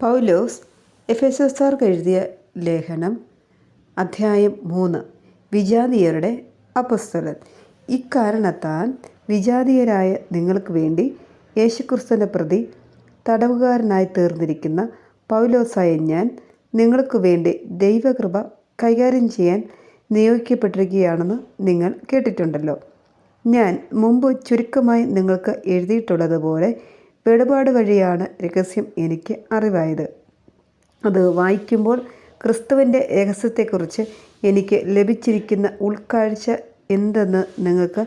പൗലോസ് എഫെസോസാർക്ക് എഴുതിയ ലേഖനം അധ്യായം മൂന്ന് വിജാതീയരുടെ അപസ്തലൻ ഇക്കാരണത്താൽ വിജാതീയരായ നിങ്ങൾക്ക് വേണ്ടി യേശുക്രിസ്തുവിന്റെ പ്രതി തടവുകാരനായി തീർന്നിരിക്കുന്ന പൗലോസായ ഞാൻ നിങ്ങൾക്ക് വേണ്ടി ദൈവകൃപ കൈകാര്യം ചെയ്യാൻ നിയോഗിക്കപ്പെട്ടിരിക്കുകയാണെന്ന് നിങ്ങൾ കേട്ടിട്ടുണ്ടല്ലോ. ഞാൻ മുമ്പ് ചുരുക്കമായി നിങ്ങൾക്ക് എഴുതിയിട്ടുള്ളതുപോലെ വെളിപാട് വഴിയാണ് രഹസ്യം എനിക്ക് അറിവായത്. അത് വായിക്കുമ്പോൾ ക്രിസ്തുവിന്റെ രഹസ്യത്തെക്കുറിച്ച് എനിക്ക് ലഭിച്ചിരിക്കുന്ന ഉൾക്കാഴ്ച എന്തെന്ന് നിങ്ങൾക്ക്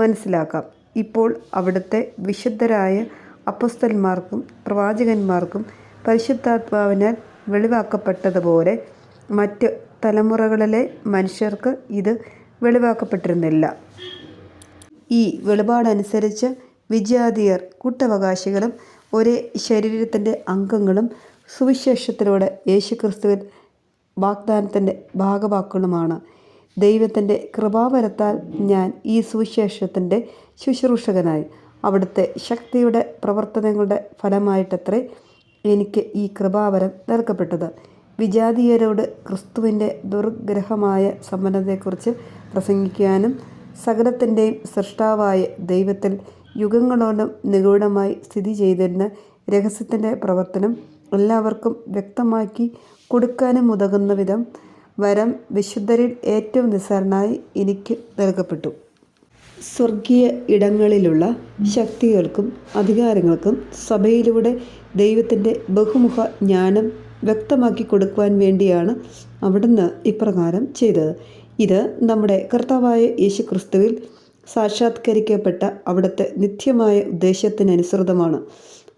മനസ്സിലാക്കാം. ഇപ്പോൾ അവിടുത്തെ വിശുദ്ധരായ അപ്പസ്തന്മാർക്കും പ്രവാചകന്മാർക്കും പരിശുദ്ധാത്മാവിനാൽ വെളിവാക്കപ്പെട്ടതുപോലെ മറ്റ് തലമുറകളിലെ മനുഷ്യർക്ക് ഇത് വെളിവാക്കപ്പെട്ടിരുന്നില്ല. ഈ വെളിപാടനുസരിച്ച് വിജാതീയർ കൂട്ടവകാശികളും ഒരേ ശരീരത്തിന്റെ അംഗങ്ങളും സുവിശേഷത്തിലൂടെ യേശുക്രിസ്തുവിൽ വാഗ്ദാനത്തിന്റെ ഭാഗവാക്കുകളുമാണ് ദൈവത്തിന്റെ കൃപാവരത്താൽ ഞാൻ ഈ സുവിശേഷത്തിന്റെ ശുശ്രൂഷകനായി. അവിടുത്തെ ശക്തിയുടെ പ്രവർത്തനങ്ങളുടെ ഫലമായിട്ടത്രേ എനിക്ക് ഈ കൃപാവരം നൽകപ്പെട്ടത്. വിജാതീയരോട് ക്രിസ്തുവിന്റെ ദുർഗ്രഹമായ സമ്പന്നതയെക്കുറിച്ച് പ്രസംഗിക്കാനും സകലത്തിന്റെയും സൃഷ്ടാവായ ദൈവത്തിൽ യുഗങ്ങളോളം നിഗൂഢമായി സ്ഥിതി ചെയ്തിരുന്ന രഹസ്യത്തിന്റെ പ്രവർത്തനം എല്ലാവർക്കും വ്യക്തമാക്കി കൊടുക്കാനും ഉതകുന്ന വിധം വരം വിശുദ്ധരിൽ ഏറ്റവും നിസ്സാരനായി എനിക്ക് നൽകപ്പെട്ടു. സ്വർഗീയ ഇടങ്ങളിലുള്ള ശക്തികൾക്കും അധികാരങ്ങൾക്കും സഭയിലൂടെ ദൈവത്തിന്റെ ബഹുമുഖ ജ്ഞാനം വ്യക്തമാക്കി കൊടുക്കുവാൻ വേണ്ടിയാണ് അവിടുന്ന് ഇപ്രകാരം ചെയ്തത്. ഇത് നമ്മുടെ കർത്താവായ യേശു ക്രിസ്തുവിൽ സാക്ഷാത്കരിക്കപ്പെട്ട അവിടുത്തെ നിത്യമായ ഉദ്ദേശത്തിനനുസൃതമാണ്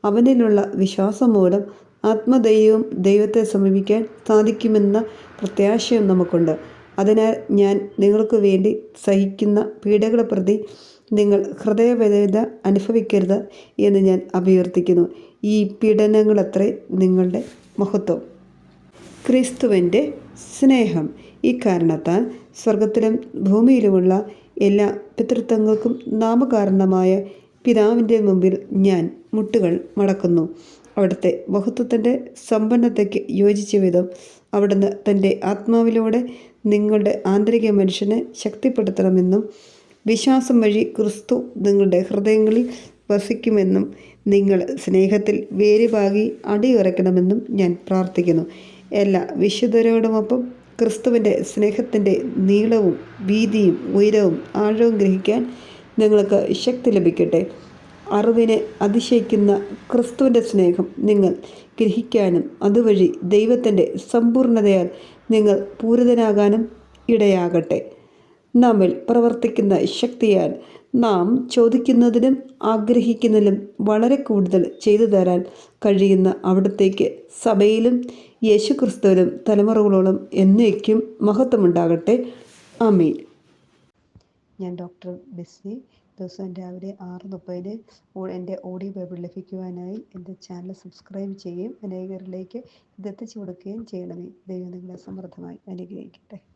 അവനിലുള്ള വിശ്വാസം മൂലം ആത്മദൈവവും ദൈവത്തെ സമീപിക്കാൻ സാധിക്കുമെന്ന പ്രത്യാശയും നമുക്കുണ്ട്. അതിനാൽ ഞാൻ നിങ്ങൾക്ക് വേണ്ടി സഹിക്കുന്ന പീഡകളെ പ്രതി നിങ്ങൾ ഹൃദയവേദന അനുഭവിക്കരുത് എന്ന് ഞാൻ അഭ്യർത്ഥിക്കുന്നു. ഈ പീഡനങ്ങളത്രേ നിങ്ങളുടെ മഹത്വം. ക്രിസ്തുവിന്റെ സ്നേഹം ഈ കാരണത്താൽ സ്വർഗത്തിലും ഭൂമിയിലുമുള്ള എല്ലാ പിതൃത്വങ്ങൾക്കും നാമകാരണമായ പിതാവിന്റെ മുമ്പിൽ ഞാൻ മുട്ടുകൾ മടക്കുന്നു. അവിടുത്തെ മഹത്വത്തിന്റെ സമ്പന്നതയ്ക്ക് യോജിച്ച വിധം അവിടുന്ന് തന്റെ ആത്മാവിലൂടെ നിങ്ങളുടെ ആന്തരിക മനുഷ്യനെ ശക്തിപ്പെടുത്തണമെന്നും വിശ്വാസം വഴി ക്രിസ്തു നിങ്ങളുടെ ഹൃദയങ്ങളിൽ വസിക്കുമെന്നും നിങ്ങൾ സ്നേഹത്തിൽ വേരുപാകി അടിയുറയ്ക്കണമെന്നും ഞാൻ പ്രാർത്ഥിക്കുന്നു. എല്ലാ വിശുദ്ധരോടുമൊപ്പം ക്രിസ്തുവിന്റെ സ്നേഹത്തിന്റെ നീളവും വീതിയും ഉയരവും ആഴവും ഗ്രഹിക്കാൻ നിങ്ങൾക്ക് ശക്തി ലഭിക്കട്ടെ. അറിവിനെ അതിശയിക്കുന്ന ക്രിസ്തുവിന്റെ സ്നേഹം നിങ്ങൾ ഗ്രഹിക്കാനും അതുവഴി ദൈവത്തിന്റെ സമ്പൂർണതയാൽ നിങ്ങൾ പൂരിതനാകാനും ഇടയാകട്ടെ. നമ്മിൽ പ്രവർത്തിക്കുന്ന ശക്തിയാൽ നാം ചോദിക്കുന്നതിനും ആഗ്രഹിക്കുന്നതിലും വളരെ കൂടുതൽ ചെയ്തു തരാൻ കഴിയുന്ന അവിടത്തേക്ക് സഭയിലും യേശുക്രിസ്തുവിലും തലമുറകളോളം എന്നേക്കും മഹത്വമുണ്ടാകട്ടെ. അമീൻ ഞാൻ ഡോക്ടർ ബിസ്വി ദിവസം രാവിലെ ആറ് മുപ്പതിന് എന്റെ ഓഡിയോ ബൈബിൾ ലഭിക്കുവാനായി എന്റെ ചാനൽ സബ്സ്ക്രൈബ് ചെയ്യുകയും അനേകരിലേക്ക് ഇതെത്തിച്ചു കൊടുക്കുകയും ചെയ്യണമേ. ദൈവം നിങ്ങളെ സമൃദ്ധമായി അനുഗ്രഹിക്കട്ടെ.